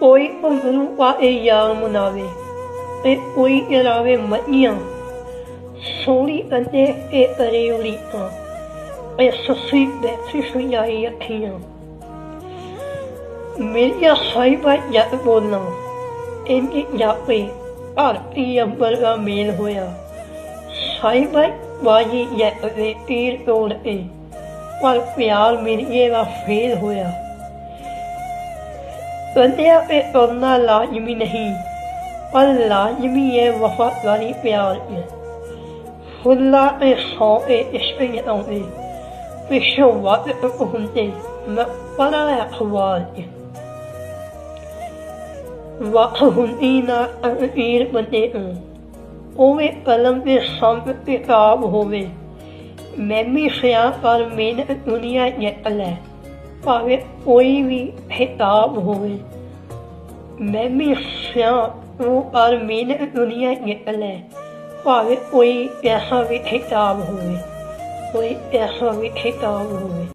ਕੋਈ ਉਹਨੂੰ ਪਾਏ ਯਾਰ ਮਨਾਵੇ ਤੇ ਕੋਈ ਇਰਾਵੇ ਮਈਆਂ ਸੋਹਣੀ ਅੰਨੇ ਇਹ ਕਰੇ ਉਲੀਆਂ ਇਹ ਸੱਸੀ ਬੈਠੀ ਸੁਈਆਈ ਅੱਖੀਆਂ। ਮੇਰੀਆਂ ਸਾਈਬਾਂ ਜੱਟ ਬੋਲਣਾ ਇੰਨੀ ਜਾਪੇ ਹਰ ਅੰਬਰ ਦਾ ਮੇਲ ਹੋਇਆ। ਸਾਈਬਾਂ ਬਾਜੀ ਜੱਟ ਦੇ ਤੀਰ ਤੋੜ ਕੇ, ਪਰ ਪਿਆਰ ਮੇਰੀਏ ਦਾ ਫੇਲ ਹੋਇਆ। ਕੰਨਿਆ पे करना लाजमी नहीं पर लाजमी है वफादारी प्यार है ਫੁੱਲਾ ਤੇ ਸੌ ਤੇ ਇਸ਼ਕ ਆਉਂਦੇ ਪਿੱਛੋਂ ਵੱਧ ਹੁੰਦੇ ਮੈਂ ਪੜਾ ਅਖਬਾਰ ਵਾਹ ਹੁੰਦੀ ਨਾ ਅਖੀਰ ਬੰਦੇ ਨੂੰ ਉਵੇਂ ਕਲਮ ਦੇ ਸੰਗ ਕਿਤਾਬ ਹੋਵੇ ਮੈਂ ਵੀ ਸਿਆ ਪਰ ਮਿਹਨਤ ਦੁਨੀਆ ਜਿੱਤ ਲੈ ਭਾਵੇਂ ਕੋਈ ਵੀ ਖਿਤਾਬ ਹੋਵੇ। ਮੈਂ ਵੀ ਸਿਆ ਉਹ ਪਰ ਮਿਹਨਤ ਦੁਨੀਆ ਜਿੱਤ ਭਾਵੇਂ ਕੋਈ ਐਸਾ ਵੀ ਖਿਤਾਬ ਹੋਵੇ, ਕੋਈ ਐਸਾ ਵੀ ਖਿਤਾਬ ਹੋਵੇ।